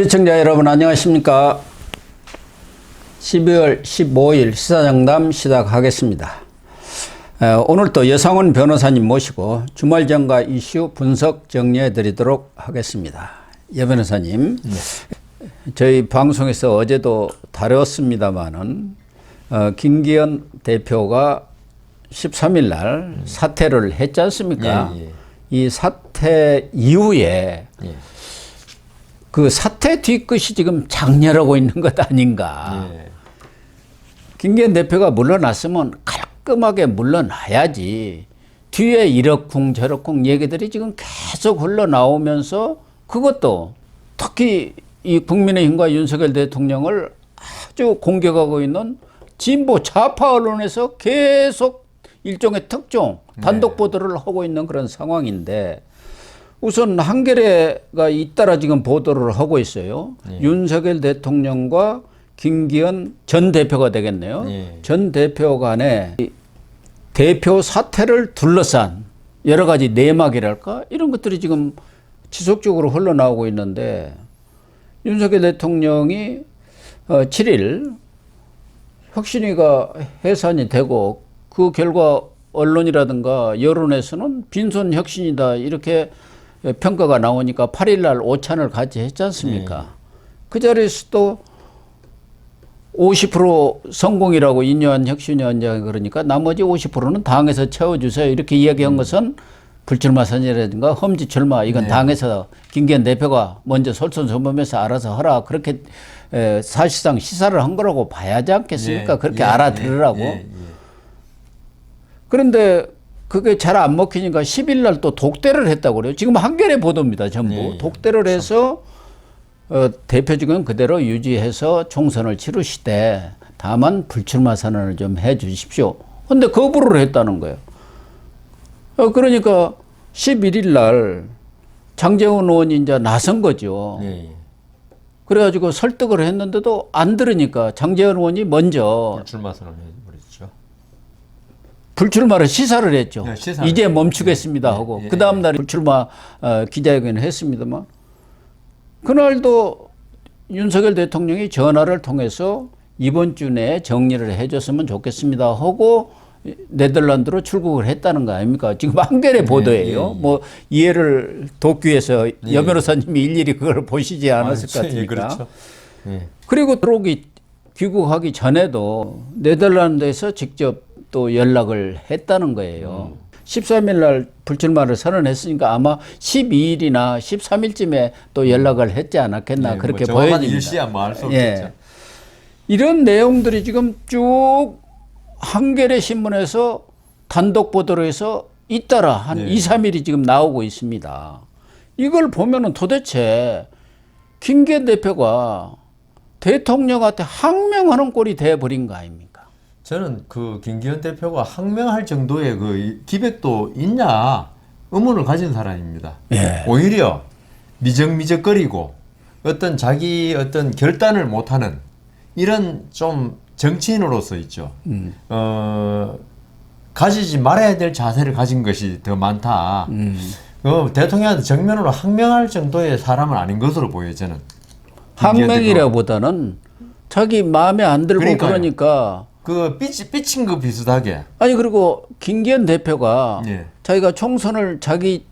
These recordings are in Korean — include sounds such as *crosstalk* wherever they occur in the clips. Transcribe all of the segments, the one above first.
시청자 여러분 안녕하십니까? 12월 15일 시사장담 시작하겠습니다. 에, 오늘 또 여상훈 변호사님 모시고 주말 정가 이슈 분석 정리해 드리도록 하겠습니다. 여 변호사님, 저희 방송에서 어제도 다뤘습니다마는 어, 김기현 대표가 13일 날 사퇴를 했지 않습니까? 예, 예. 이 사퇴 이후에 예. 그 사태 뒤끝이 지금 장렬하고 있는 것 아닌가. 예. 김기현 대표가 물러났으면 깔끔하게 물러나야지. 뒤에 이러쿵 저러쿵 얘기들이 지금 계속 흘러나오면서 그것도 특히 이 국민의힘과 윤석열 대통령을 아주 공격하고 있는 진보 좌파 언론에서 계속 일종의 특종 단독 보도를 하고 있는 그런 상황인데 우선 한겨레가 잇따라 지금 보도를 하고 있어요. 윤석열 대통령과 김기현 전 대표가 되겠네요. 예. 전 대표 간에 이 대표 사퇴를 둘러싼 여러 가지 내막이랄까 이런 것들이 지금 지속적으로 흘러나오고 있는데 윤석열 대통령이 어, 7일 혁신위가 해산이 되고 그 결과 언론이라든가 여론에서는 빈손 혁신이다 이렇게 평가가 나오니까 8일 날 오찬을 같이 했지 않습니까? 그 자리에서 또50% 성공이라고 인요한 혁신 위원장이 그러니까 나머지 50%는 당에서 채워주세요. 이렇게 이야기한 것은 불출마 선언이라든가 험지 출마 이건 당에서 김기현 대표가 먼저 솔선수범해서 알아서 하라. 그렇게 에, 사실상 시사를 한 거라고 봐야지 않겠습니까? 예, 그렇게 예, 알아들으라고. 예, 예, 그런데 그게 잘 안 먹히니까 10일 날 또 독대를 했다고 그래요. 지금 한겨레 보도입니다, 전부. 예, 예. 독대를 해서 어, 대표직은 그대로 유지해서 총선을 치르시되 다만 불출마 선언을 좀 해 주십시오. 근데 거부를 했다는 거예요. 어, 그러니까 11일 날 장재원 의원이 이제 나선 거죠. 예, 예. 그래가지고 설득을 했는데도 안 들으니까 장재원 의원이 먼저 불출마 선언을. 불출마를 시사를 했죠. 네, 시사를 이제. 멈추겠습니다 예, 하고 예, 그 다음 날 불출마 어, 기자회견을 했습니다만 그날도 윤석열 대통령이 전화를 통해서 이번 주 내에 정리를 해줬으면 좋겠습니다 하고 네덜란드로 출국을 했다는 거 아닙니까? 지금 *laughs* 한겨레 보도예요. 예, 예. 뭐 이해를 돕기 위해서 여 변호사님이 일일이 그걸 보시지 않았을 것 아, 예, 같으니까. 그렇죠. 예. 그리고 들어오기 귀국하기 전에도 네덜란드에서 직접 또 연락을 했다는 거예요. 13일 날 불출마를 선언했으니까 아마 12일이나 13일쯤에 또 연락을 했지 않았겠나 예, 그렇게 뭐 보여집니다. 일시야 뭐알수 예. 없겠죠. 이런 내용들이 지금 쭉 한겨레 신문에서 단독 보도로 해서 잇따라 한 네. 2, 3일이 지금 나오고 있습니다. 이걸 보면은 도대체 김기현 대표가 대통령한테 항명하는 꼴이 돼버린 거 아닙니까? 저는 그 김기현 대표가 항명할 정도의 그 이- 기백도 있냐 의문을 가진 사람입니다. 예. 오히려 미적미적거리고 어떤 자기 어떤 결단을 못하는 이런 좀 정치인으로서 있죠. 음. 어, 가지지 말아야 될 자세를 가진 것이 더 많다. 음. 어, 대통령한테 정면으로 항명할 정도의 사람은 아닌 것으로 보여요, 저는. 항명이라보다는 자기 마음에 안 들고 그 그러니까요. 러니까 그 삐치, 삐친 거 비슷하게. 아니 그리고 김기현 대표가 예. 자기가 총선을 자기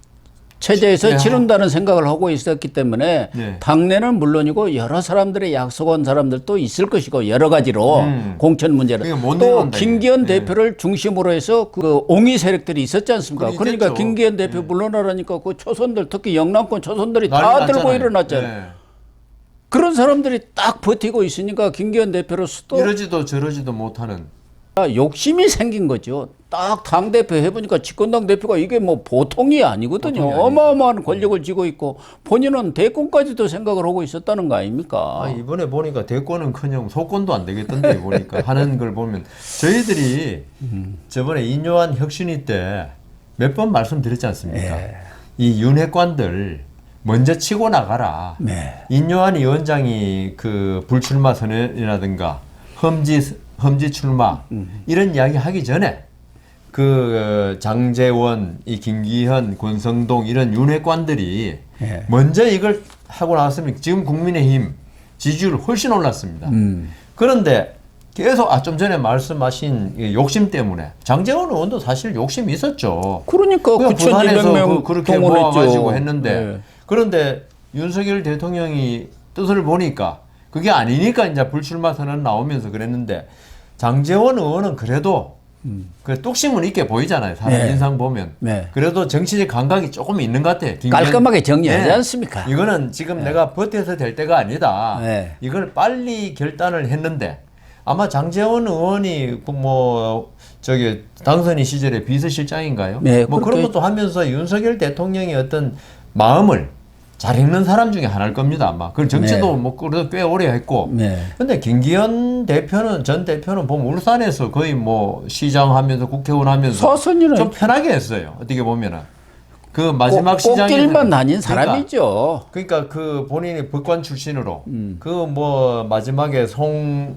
체제에서 예. 치른다는 생각을 하고 있었기 때문에 예. 당내는 물론이고 여러 사람들의 약속한 사람들도 있을 것이고 여러 가지로 음. 공천 문제를 또 김기현. 예. 대표를 중심으로 해서 그 옹의 세력들이 있었지 않습니까? 그러니까 있겠죠. 김기현 대표 물러나라니까 그 초선들 특히 영남권 초선들이 다 들고 났잖아요. 일어났잖아요. 예. 그런 사람들이 딱 버티고 있으니까 김기현 대표로서도 이러지도 저러지도 못하는. 아, 욕심이 생긴 거죠. 딱 당 대표 해보니까 집권당 대표가 이게 뭐 보통이 아니거든요. 보통이. 어마어마한 권력을 쥐고 있고 본인은 대권까지도 생각을 하고 있었다는 거 아닙니까? 아, 이번에 보니까 대권은커녕 소권도 안 되겠던데 *laughs* 보니까 하는 걸 보면 저희들이 저번에 인요한 혁신위 때몇 번 말씀드렸지 않습니까? 예. 이 윤핵관들 먼저 치고 나가라. 네. 인요한 위원장이 그 불출마 선언이라든가 험지 험지 출마 이런 이야기 하기 전에 그 어, 장재원, 이 김기현, 권성동 이런 윤핵관들이 예. 먼저 이걸 하고 나왔으면 지금 국민의힘 지지율 훨씬 올랐습니다. 음. 그런데 계속 아 좀 전에 말씀하신 이 욕심 때문에 장재원 의원도 사실 욕심이 있었죠. 그러니까 그냥 부산에서 9,200명 그, 렇게 동원했죠. 모아가지고 했는데 네. 그런데 윤석열 대통령이 뜻을 보니까 그게 아니니까 이제 불출마 선언 나오면서 그랬는데 장재원 의원은 그래도 그 뚝심은 있게 보이잖아요. 사람 네. 인상 보면. 네. 그래도 정치적 감각이 조금 있는 것 같아. 김기현- 깔끔하게 정리하지 네. 않습니까? 이거는 지금 내가 버텨서 될 때가 아니다. 네. 이걸 빨리 결단을 했는데 아마 장재원 의원이 그뭐 저기 당선인 시절에 비서실장인가요? 네, 뭐 그런 것도 하면서 윤석열 대통령의 어떤 마음을 잘 읽는 사람 중에 하나일 겁니다 아마. 그 정치도 네. 뭐 그래도 꽤 오래 했고. 네. 근데 김기현 대표는 전 대표는 보면 울산에서 거의 뭐 시장 하면서 국회의원 하면서 서선이는 좀 편하게 했어요. 어떻게 보면은 그 마지막 꼭- 시장에 꼭길만 다닌 사람이죠. 그러니까 그 본인이 법관 출신으로 음. 그뭐 마지막에 송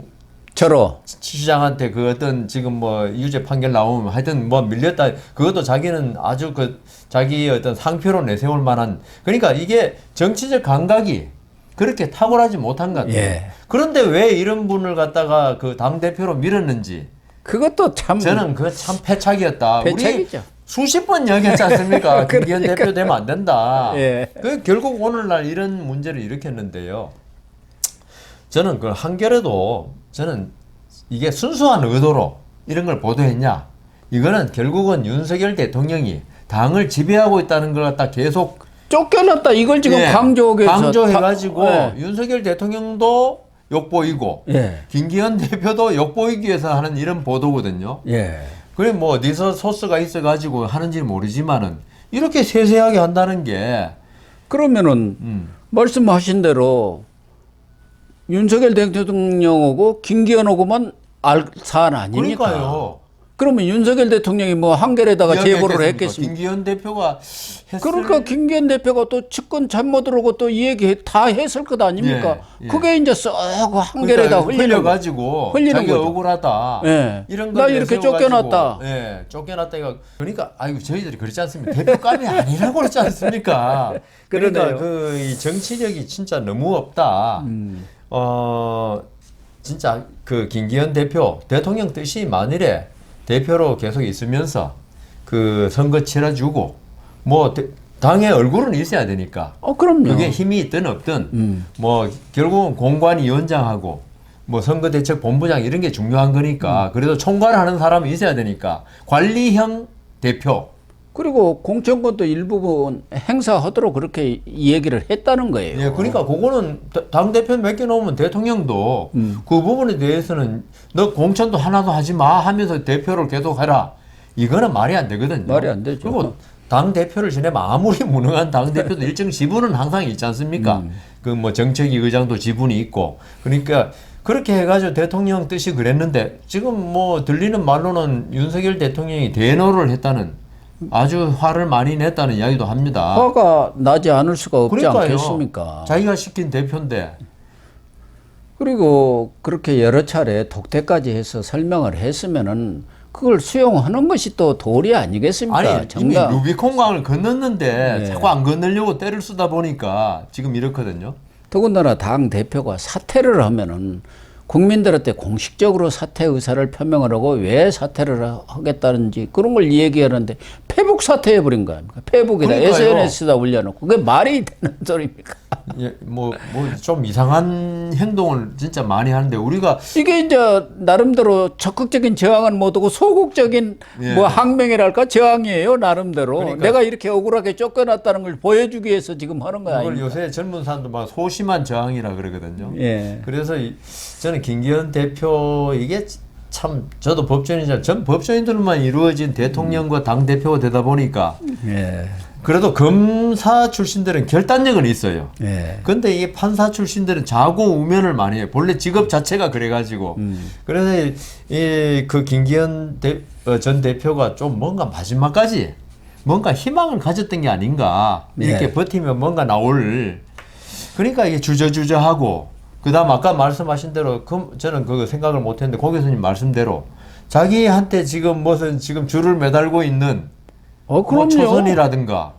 저로. 시장한테 그 어떤 지금 뭐 유죄 판결 나오면 하여튼 뭐 밀렸다 그것도 자기는 아주 그 자기의 어떤 상표로 내세울 만한 그러니까 이게 정치적 감각이 그렇게 탁월하지 못한 것 같아요. 예. 그런데 왜 이런 분을 갖다가 그 당 대표로 밀었는지 그것도 참 저는 그 참 패착이었다. 우리 패착이죠. 수십 번 이야기했지 않습니까? *laughs* 김기현 그러니까. 대표 되면 안 된다. 예. 그 결국 오늘날 이런 문제를 일으켰는데요. 저는 그 한겨레도 저는 이게 순수한 의도로 이런 걸 보도했냐? 이거는 결국은 윤석열 대통령이 당을 지배하고 있다는 걸 갖다 계속 쫓겨났다. 이걸 지금 예, 강조해서 강조해가지고 다- 윤석열 대통령도 욕보이고 예. 김기현 대표도 욕보이기 위해서 하는 이런 보도거든요. 예. 그래 뭐 어디서 소스가 있어가지고 하는지 모르지만은 이렇게 세세하게 한다는 게 그러면은 음, 말씀하신 대로 윤석열 대통령하고 김기현 하고만 알 사안 아닙니까? 그러니까요. 그러면 윤석열 대통령이 뭐 한겨레다가 제보를? 했겠습니까? 김기현 대표가 했을 그러니까 김기현 대표가 또 측근 참모들하고 또 이 얘기 다 했을 것 아닙니까? 예, 예. 그게 이제 썩 흘리는 거. 흘려가지고 흘리는 자기가 거죠. 억울하다. 예. 이런 나걸 이렇게 쫓겨났다. 예, 쫓겨났다 이거. 그러니까 아이고 저희들이 그렇지 않습니까? 대표감이 아니라고 그러지 않습니까? *laughs* 그러니까. 그이 정치력이 진짜 너무 없다. 음. 어 진짜 그 김기현 대표 대통령 뜻이 만일에 대표로 계속 있으면서 그 선거 치러주고 뭐 대- 당의 얼굴은 있어야 되니까 어, 그럼요. 그게 힘이 있든 없든 음. 뭐 결국은 공관위원장하고 뭐 선거대책본부장 이런 게 중요한 거니까 음. 그래도 총괄하는 사람이 있어야 되니까 관리형 대표 그리고 공천권도 일부분 행사하도록 그렇게 이 얘기를 했다는 거예요. 예, 그러니까 그거는 당 대표 맡겨 놓으면 대통령도 음. 그 부분에 대해서는 너 공천도 하나도 하지 마 하면서 대표를 계속 해라. 이거는 말이 안 되거든요. 말이 안 되죠. 그리고 당 대표를 지내면 아무리 무능한 당 대표도 일정 지분은 항상 있지 않습니까? 음. 그뭐 정책위 의장도 지분이 있고 그러니까 그렇게 해가지고 대통령 뜻이 그랬는데 지금 뭐 들리는 말로는 윤석열 대통령이 대노를 했다는 아주 화를 많이 냈다는 이야기도 합니다. 화가 나지 않을 수가 없지 그러니까요. 않겠습니까? 자기가 시킨 대표인데 그리고 그렇게 여러 차례 독대까지 해서 설명을 했으면은 그걸 수용하는 것이 또 도리 아니겠습니까? 아니 이미 정답. 루비콘강을 건넜는데 네. 자꾸 안 건너려고 때를 쓰다 보니까 지금 이렇거든요. 더군다나 당 대표가 사퇴를 하면은 국민들한테 공식적으로 사퇴 의사를 표명을 하고 왜 사퇴를 하- 하겠다는지 그런 걸 얘기하는데 페북 사퇴해 버린 거 아닙니까? 페북에다. SNS에다 올려놓고 그게 말이 되는 소리입니까? 예, 뭐뭐 좀 이상한 행동을 진짜 많이 하는데 우리가 이게 이제 나름대로 적극적인 저항은 못하고 소극적인 예. 뭐 항명이랄까 저항이에요 나름대로 그러니까. 내가 이렇게 억울하게 쫓겨났다는 걸 보여주기 위해서 지금 하는 거야. 그걸 요새 젊은 사람들 막 소심한 저항이라 그러거든요. 예. 그래서 이, 저는 김기현 대표 이게 참 저도 법조인이자 전 법조인들만 이루어진 대통령과 당 대표가 되다 보니까 예. 그래도 검사 출신들은 결단력은 있어요. 예. 근데 이 판사 출신들은 자고 우면을 많이 해요. 본래 직업 자체가 그래가지고. 음. 그래서 이 그 김기현 대, 어, 전 대표가 좀 뭔가 마지막까지 뭔가 희망을 가졌던 게 아닌가. 이렇게 네. 버티면 뭔가 나올. 그러니까 이게 주저주저하고. 그 다음 아까 말씀하신 대로 그, 저는 그거 생각을 못 했는데 고 교수님 말씀대로 자기한테 지금 무슨 지금 줄을 매달고 있는 어뭐 그럼요. 초선이라든가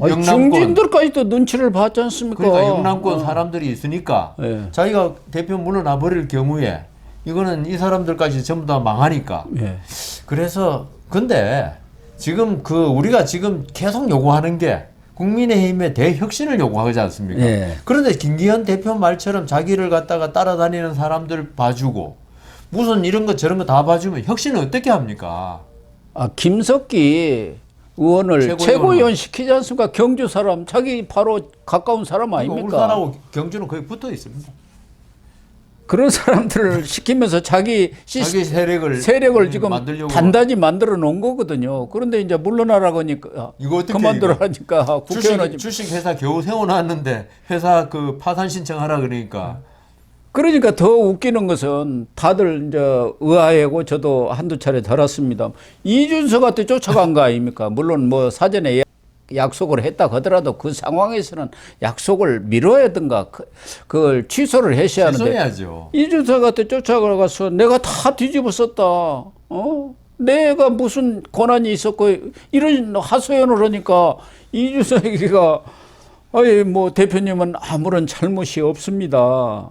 아니, 영남권 중진들까지도 눈치를 봤지 않습니까? 그러니까 영남권 어. 사람들이 있으니까 예. 자기가 대표 물러나 버릴 경우에 이거는 이 사람들까지 전부 다 망하니까 예. 그래서 근데 지금 그 우리가 지금 계속 요구하는 게 국민의힘의 대혁신을 요구하지 않습니까? 예. 그런데 김기현 대표 말처럼 자기를 갖다가 따라다니는 사람들 봐주고 무슨 이런 거 저런 거 다 봐주면 혁신을 어떻게 합니까? 아 김석기 의원을 최고위원. 시키지 않습니까? 경주 사람 자기 바로 가까운 사람 아닙니까? 울산하고 경주는 거의 붙어 있습니다. 그런 사람들을 *laughs* 시키면서 자기 시스 자기 세력을 세력을 음, 지금 만들려고 단단히 만들어 놓은 거거든요. 그런데 이제 물러나라고 하니까 이거 어떻게 그만두라 이거? 하니까 국회의원 주식, 주식 회사 겨우 세워놨는데 회사 그 파산 신청하라 그러니까 그러니까 더 웃기는 것은 다들 이제 의아해고 저도 한두 차례 들었습니다. 이준석한테 쫓아간 거 아닙니까? 물론 뭐 사전에 약속을 했다 하더라도 그 상황에서는 약속을 미뤄야든가 그- 그걸 취소를 하셔야 하는데 취소해야죠. 이준석한테 쫓아가서 내가 다 뒤집어 썼다. 어? 내가 무슨 권한이 있었고 이런 하소연을 하니까 이준석이가 아니 뭐 대표님은 아무런 잘못이 없습니다.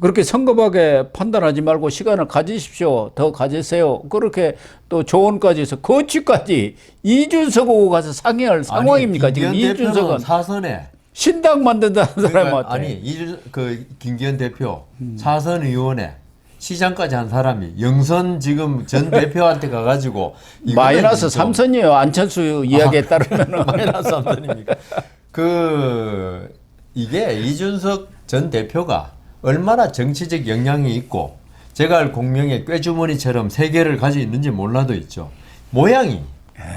그렇게 성급하게 판단하지 말고 시간을 가지십시오. 더 가지세요. 그렇게 또 조언까지 해서 거치까지 이준석하고 가서 상의할 상황입니까? 지금 김기현 대표는 이준석은 사선에 신당 만든다는 그러니까 사람한테. 아니 이준 그 김기현 대표 사선 의원에 시장까지 한 사람이 영선 지금 전 *laughs* 대표한테 가가지고 마이너스 좀- 삼선이에요. 안철수 이야기에 따르면 *laughs* 마이너스 삼선입니까? 그 이게 이준석 전 대표가 얼마나 정치적 영향이 있고 제가 알 공명의 꾀주머니처럼 세 개를 가지고 있는지 몰라도 있죠. 모양이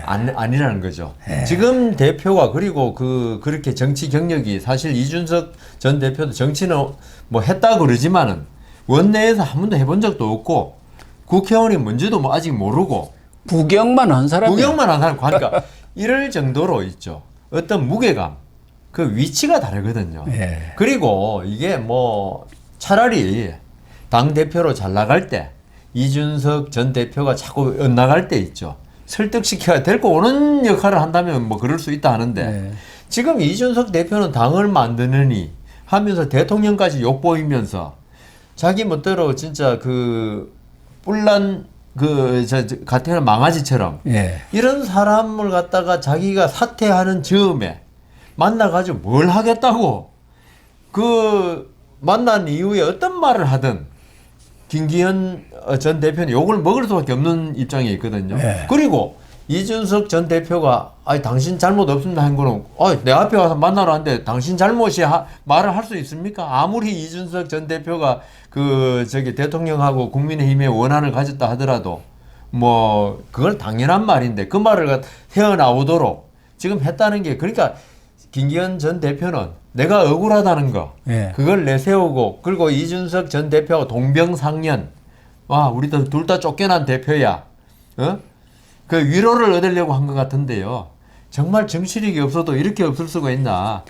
안, 아니라는 거죠. 지금 대표가 그리고 그 그렇게 정치 경력이 사실 이준석 전 대표도 정치는 뭐 했다 그러지만은 원내에서 한 번도 해본 적도 없고 국회의원이 뭔지도 뭐 아직 모르고 구경만 한 사람이 구경만 한 사람 그러니까 *laughs* 이럴 정도로 있죠. 어떤 무게감, 그 위치가 다르거든요. 예. 그리고 이게 뭐 차라리 당 대표로 잘 나갈 때 이준석 전 대표가 자꾸 엇나갈 때 있죠. 설득시켜야 데리고 오는 역할을 한다면 뭐 그럴 수 있다 하는데 네. 지금 이준석 대표는 당을 만드느니 하면서 대통령까지 욕보이면서 자기 멋대로 진짜 그 뿔난 그저 같은 망아지처럼 예. 이런 사람을 갖다가 자기가 사퇴하는 즈음에 만나가지고 뭘 하겠다고 그 만난 이후에 어떤 말을 하든 김기현 어, 전 대표는 욕을 먹을 수밖에 없는 입장에 있거든요. 네. 그리고 이준석 전 대표가 아니 당신 잘못 없습니다 한 거는 어, 내 앞에 와서 만나러 왔는데 당신 잘못이 하, 말을 할 수 있습니까? 아무리 이준석 전 대표가 그 저기 대통령하고 국민의힘의 원한을 가졌다 하더라도 뭐 그걸 당연한 말인데 그 말을 갖- 헤어나오도록 지금 했다는 게 그러니까 김기현 전 대표는 내가 억울하다는 거 예. 그걸 내세우고 그리고 이준석 전 대표가 동병상련 와 우리도 둘다 쫓겨난 대표야 어? 그 위로를 얻으려고 한 것 같은데요 정말 정치력이 없어도 이렇게 없을 수가 있나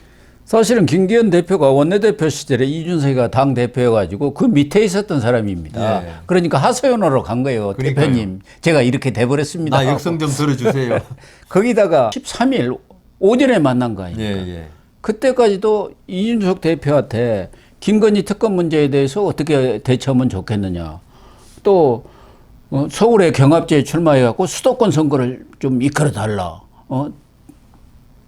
사실은 김기현 대표가 원내대표 시절에 이준석이가 당 대표여가지고 그 밑에 있었던 사람입니다. 예. 그러니까 하소연으로 간 거예요. 그러니까요. 대표님, 제가 이렇게 돼버렸습니다. 나 역성 좀 들어주세요 *laughs* 거기다가 13일 오전에 만난 거 아니에요. 예예 그때까지도 이준석 대표한테 김건희 특검 문제에 대해서 어떻게 대처하면 좋겠느냐. 또 어, 서울에 경합제에 출마해갖고 수도권 선거를 좀 이끌어 달라. 어?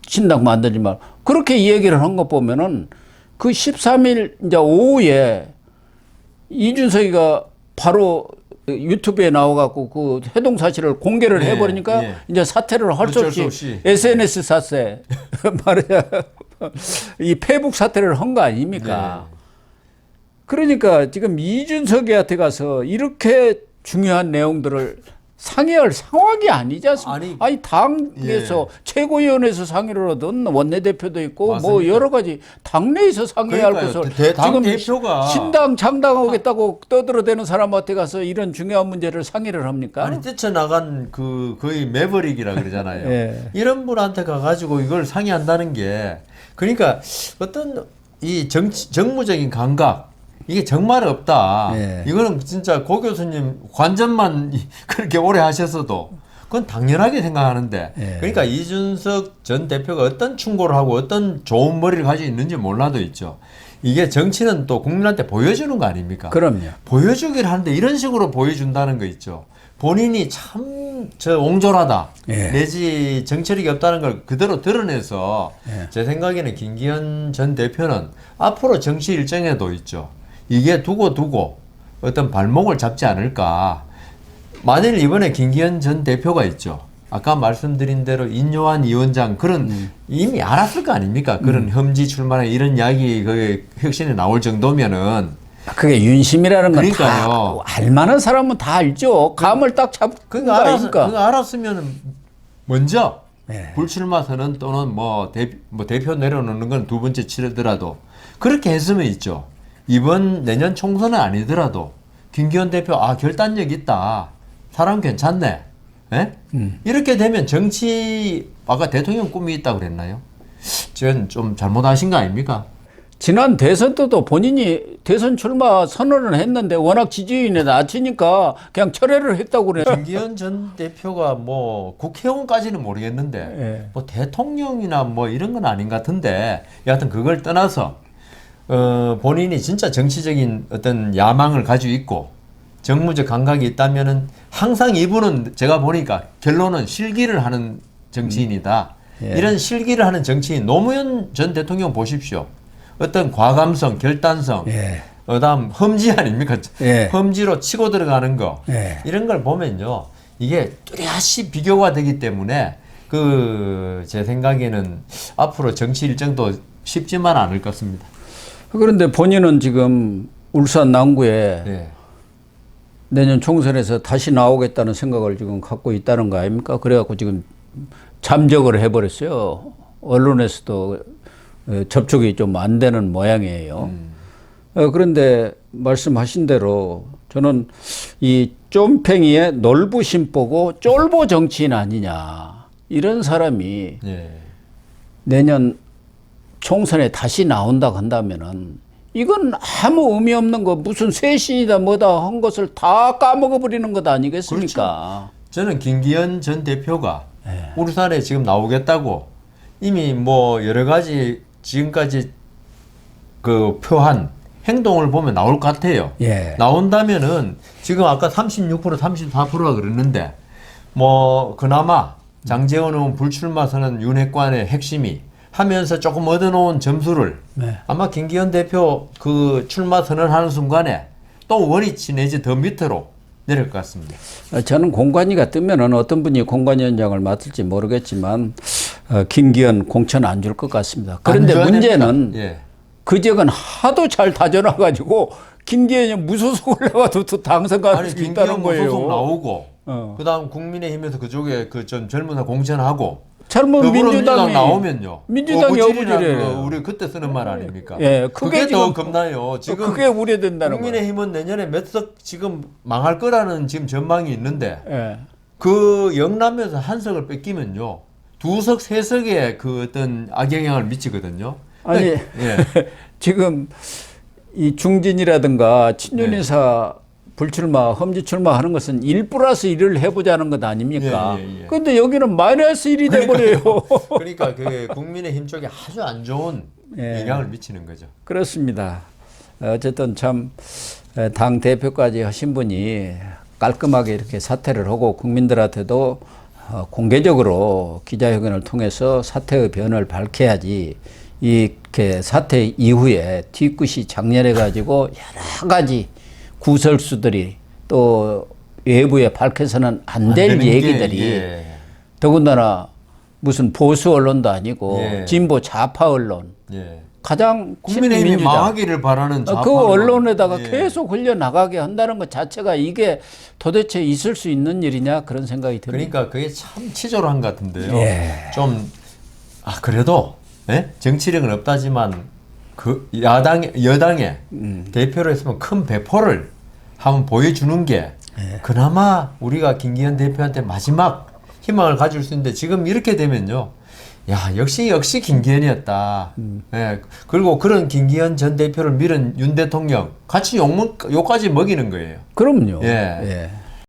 신당 만들지 말. 그렇게 이 얘기를 한거 보면은 그 13일 이제 오후에 이준석이가 바로 유튜브에 나와갖고 그 해동 사실을 공개를 예, 해버리니까 예. 이제 사퇴를 할 수 없이, 없이. SNS *laughs* 사세 말이야 이 페북 사퇴를 한 거 아닙니까? 네. 그러니까 지금 이준석이한테 가서 이렇게 중요한 내용들을 상의할 상황이 아니지 않습니까? 아니, 아니, 당에서 최고위원회에서 상의를 하든 원내대표도 있고 뭐 맞습니다. 여러 가지 당내에서 상의할 그러니까요. 것을 대- 당 지금 대표가 신당 창당하겠다고 떠들어대는 사람한테 가서 이런 중요한 문제를 상의를 합니까? 아니 뛰쳐나간 그 거의 매버릭이라 그러잖아요. *laughs* 예. 이런 분한테 가가지고 이걸 상의한다는 게 그러니까 어떤 이 정치, 정무적인 감각 이게 정말 없다. 예. 이거는 진짜 고 교수님 관전만 *laughs* 그렇게 오래 하셨어도 그건 당연하게 생각하는데 예. 그러니까 이준석 전 대표가 어떤 충고를 하고 어떤 좋은 머리를 가지고 있는지 몰라도 있죠. 이게 정치는 또 국민한테 보여주는 거 아닙니까? 그럼요. 보여주길 하는데 이런 식으로 보여준다는 거 있죠. 본인이 참 저 옹졸하다 예. 내지 정체력이 없다는 걸 그대로 드러내서 예. 제 생각에는 김기현 전 대표는 앞으로 정치 일정에도 있죠. 이게 두고 두고 어떤 발목을 잡지 않을까. 만일 이번에 김기현 전 대표가 있죠. 아까 말씀드린 대로 인요한 위원장 그런 음. 이미 알았을 거 아닙니까? 그런 험지 출마나 이런 이야기 그 혁신에 나올 정도면은 그게 윤심이라는 건다 그러니까요. 알만한 사람은 다 알죠. 감을 딱 잡고 그거 알았, 아닙니까? 그거 알았으면 먼저 네. 불출마 선언 또는 뭐, 대, 뭐 대표 내려놓는 건 두 번째 치르더라도 그렇게 했으면 있죠. 이번 내년 총선은 아니더라도 김기현 대표 아 결단력 있다. 사람 괜찮네. 예? 음. 이렇게 되면 정치 아까 대통령 꿈이 있다고 그랬나요? 저는 좀 잘못하신 거 아닙니까? 지난 대선 때도 본인이 대선 출마 선언을 했는데 워낙 지지율이 낮으니까 그냥 철회를 했다고 그래요. 김기현 전 대표가 뭐 국회의원까지는 모르겠는데 예. 뭐 대통령이나 뭐 이런 건 아닌 것 같은데 여하튼 그걸 떠나서 어 본인이 진짜 정치적인 어떤 야망을 가지고 있고 정무적 감각이 있다면은 항상 이분은 제가 보니까 결론은 실기를 하는 정치인이다. 예. 이런 실기를 하는 정치인 노무현 전 대통령 보십시오. 어떤 과감성, 결단성, 예. 그다음 험지 아닙니까? 예. 험지로 치고 들어가는 거 예. 이런 걸 보면요 이게 뚜렷이 비교가 되기 때문에 그 제 생각에는 앞으로 정치 일정도 쉽지만 않을 것 같습니다. 그런데 본인은 지금 울산 남구에 네. 내년 총선에서 다시 나오겠다는 생각을 지금 갖고 있다는 거 아닙니까? 그래갖고 지금 잠적을 해버렸어요. 언론에서도 어, 접촉이 좀 안 되는 모양이에요. 어, 그런데 말씀하신 대로 저는 이 쫌팽이의 놀부심 보고 쫄보 정치인 아니냐. 이런 사람이 예. 내년 총선에 다시 나온다 한다면은 이건 아무 의미 없는 거 무슨 쇄신이다 뭐다 한 것을 다 까먹어 버리는 것 아니겠습니까? 저는 김기현 전 대표가 예. 울산에 지금 나오겠다고 이미 뭐 여러 가지 지금까지 그 표한 행동을 보면 나올 것 같아요. 예. 나온다면은 지금 아까 36% 34%가 그랬는데 뭐 그나마 장재원 의원 불출마 선언 윤핵관의 핵심이 하면서 조금 얻어놓은 점수를 네. 아마 김기현 대표 그 출마 선언하는 순간에 또 원위치 내지 더 밑으로 내릴 것 같습니다. 어, 저는 공관위가 뜨면은 어떤 분이 공관위원장을 맡을지 모르겠지만 어, 김기현 공천 안 줄 것 같습니다. 그런데 문제는. 예. 그 지역은 하도 잘 다져놔 가지고 김기현이 무소속을 내가도 또 당선갈 아니 수 있다는 거예요. 무소속 나오고 어. 그다음 국민의힘에서 그쪽에 그 좀 젊은 공천하고 젊은 민주당이 나오면요. 민주당이 어부질이에요. 거 우리 그때 쓰는 말 아닙니까? 예, 그게 그게 더 겁나요. 지금 그게 우려된다는. 국민의힘은 내년에 몇 석 지금 망할 거라는 지금 전망이 있는데 예. 그 영남에서 한 석을 뺏기면요 두 석, 세 석에 그 어떤 악영향을 미치거든요. 아니 예. *laughs* 지금 이 중진이라든가 친윤 인사 네. 불출마, 험지 출마하는 것은 1 플러스 1을 해보자는 것 아닙니까? 예, 예, 예. 근데 여기는 마이너스 1이 돼버려요. *laughs* 그러니까 *laughs* 그 국민의힘 쪽에 아주 안 좋은 예. 영향을 미치는 거죠. 그렇습니다. 어쨌든 참 당 대표까지 하신 분이 깔끔하게 이렇게 사퇴를 하고 국민들한테도 어, 공개적으로 기자회견을 통해서 사퇴의 변을 밝혀야지 이렇게 사퇴 이후에 뒤끝이 장렬해 가지고 여러 가지 구설수들이 또 외부에 밝혀서는 안 될 얘기들이 예. 더군다나 무슨 보수 언론도 아니고 예. 진보 좌파 언론 예. 가장 국민의힘이. 망하기를 바라는 어, 좌파 그 언론에다가 예. 계속 흘려 나가게 한다는 것 자체가 이게 도대체 있을 수 있는 일이냐 그런 생각이 듭니다. 그러니까 그게 참 치졸한 것 같은데요. 예. 좀, 아, 그래도, 예? 정치력은 없다지만, 그, 야당, 여당에 음. 대표로 했으면 큰 배포를 한번 보여주는 게, 예. 그나마 우리가 김기현 대표한테 마지막 희망을 가질 수 있는데, 지금 이렇게 되면요. 야, 역시, 역시 김기현이었다. 음. 예. 그리고 그런 김기현 전 대표를 밀은 윤 대통령, 같이 욕, 욕까지 먹이는 거예요. 그럼요. 예. 예.